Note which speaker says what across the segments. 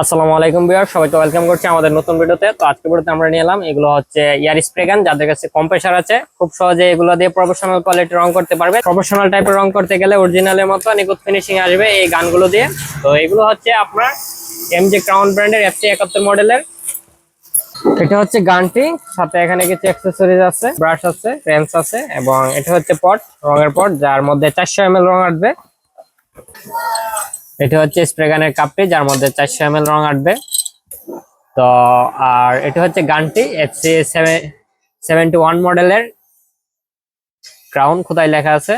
Speaker 1: আসসালামু আলাইকুম বিয়ার সবাইকে ওয়েলকাম করছি আমাদের নতুন ভিডিওতে। তো আজকে ভিডিওতে আমরা নিয়ে এলাম, এগুলো হচ্ছে ইয়ার স্প্রে গান। যাদের কাছে কম্প্রেসার আছে, খুব সহজে এগুলো দিয়ে প্রফেশনাল কোয়ালিটি রং করতে পারবে। প্রফেশনাল টাইপের রং করতে গেলে অরিজিনালের মতো নিখুঁত ফিনিশিং আসবে এই গানগুলো দিয়ে। তো এগুলো হচ্ছে আপনার এম জি ক্রাউন ব্র্যান্ডের এফসি একাত্তর মডেলের। এটা হচ্ছে গানটি, সাথে এখানে কিছু অ্যাক্সেসরিজ আছে ব্রাশ আছে রেন্স আছে, এবং এটা হচ্ছে পট রঙের পট যার মধ্যে চারশো এম রং আসবে। এটা হচ্ছে স্প্রে গানের কাপটি, যার মধ্যে চারশো এম রং আসবে। তো, আর এটা হচ্ছে গানটি এফসি সেভেন্টি ওয়ান মডেলের ক্রাউন খোদাই লেখা আছে।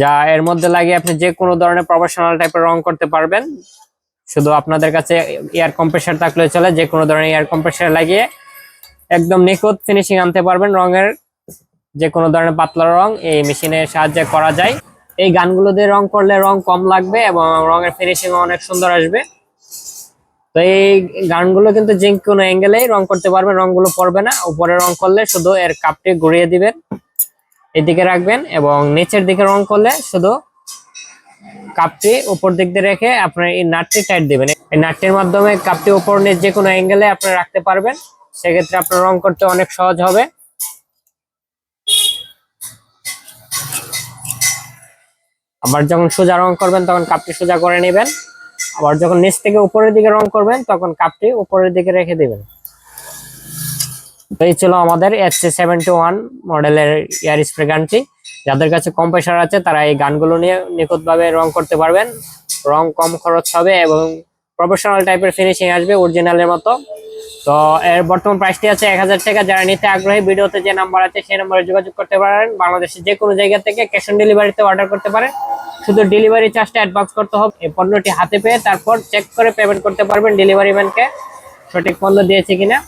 Speaker 1: যা এর মধ্যে লাগিয়ে আপনি যে কোনো ধরনের প্রফেশনাল টাইপের রং করতে পারবেন। শুধু আপনাদের কাছে এয়ার কম্প্রেসার থাকলে চলে যে কোনো ধরনের এয়ার কম্প্রেসার লাগিয়ে একদম নিখুঁত ফিনিশিং আনতে পারবেন রঙের। যে কোনো ধরনের পাতলা রং এই মেশিনের সাহায্যে করা যায়। এই গানগুলো দিয়ে রং করলে রং কম লাগবে এবং রঙের ফিনিশিং অনেক সুন্দর আসবে। তো এই গানগুলো কিন্তু যে কোনো অ্যাঙ্গেলেই রং করতে পারবেন, রংগুলো পড়বে না। উপরে রং করলে শুধু এর কাপটি ঘুরিয়ে দিবেন, এদিকে রাখবেন এবং নিচের দিকে রং করলে শুধু কাপটি উপর দিক দিয়ে রেখে আপনার এই নাটটি টাইট দিবেন। এই নাটটির মাধ্যমে কাপটি উপর নিচ যে কোনো অ্যাঙ্গেলে আপনি রাখতে পারবেন। সেক্ষেত্রে আপনার রং করতে অনেক সহজ হবে। আবার যখন সোজা রং করবেন, তখন কাপটি সোজা করে নেবেন। আবার যখন নিচ থেকে উপরের দিকে রং করবেন, তখন কাপটি উপরের দিকে রেখে দিবেন। তো এই ছিল আমাদের এসসি সেভেন্টি ওয়ান মডেলের এয়ার স্প্রে গানটি। যাদের কাছে কম্প্রেসার আছে, তারা এই গানগুলো নিয়ে নিখুঁতভাবে রং করতে পারবেন। রং কম খরচ হবে এবং প্রফেশনাল টাইপের ফিনিশিং আসবে অরিজিনালের মতো। তো, এর বর্তমান প্রাইসটি আছে এক হাজার টাকা। যারা নিতে আগ্রহী, ভিডিওতে যে নাম্বার আছে সেই নাম্বারে যোগাযোগ করতে পারেন। বাংলাদেশের যে কোনো জায়গা থেকে ক্যাশ অন ডেলিভারিতে অর্ডার করতে পারেন। শুধু ডেলিভারি চার্জটা অ্যাডভান্স করতে হবে। এই পণ্যটি হাতে পেয়ে তারপর চেক করে পেমেন্ট করতে পারবেন ডেলিভারি ম্যানকে সঠিক পণ্য দিয়েছে কিনা।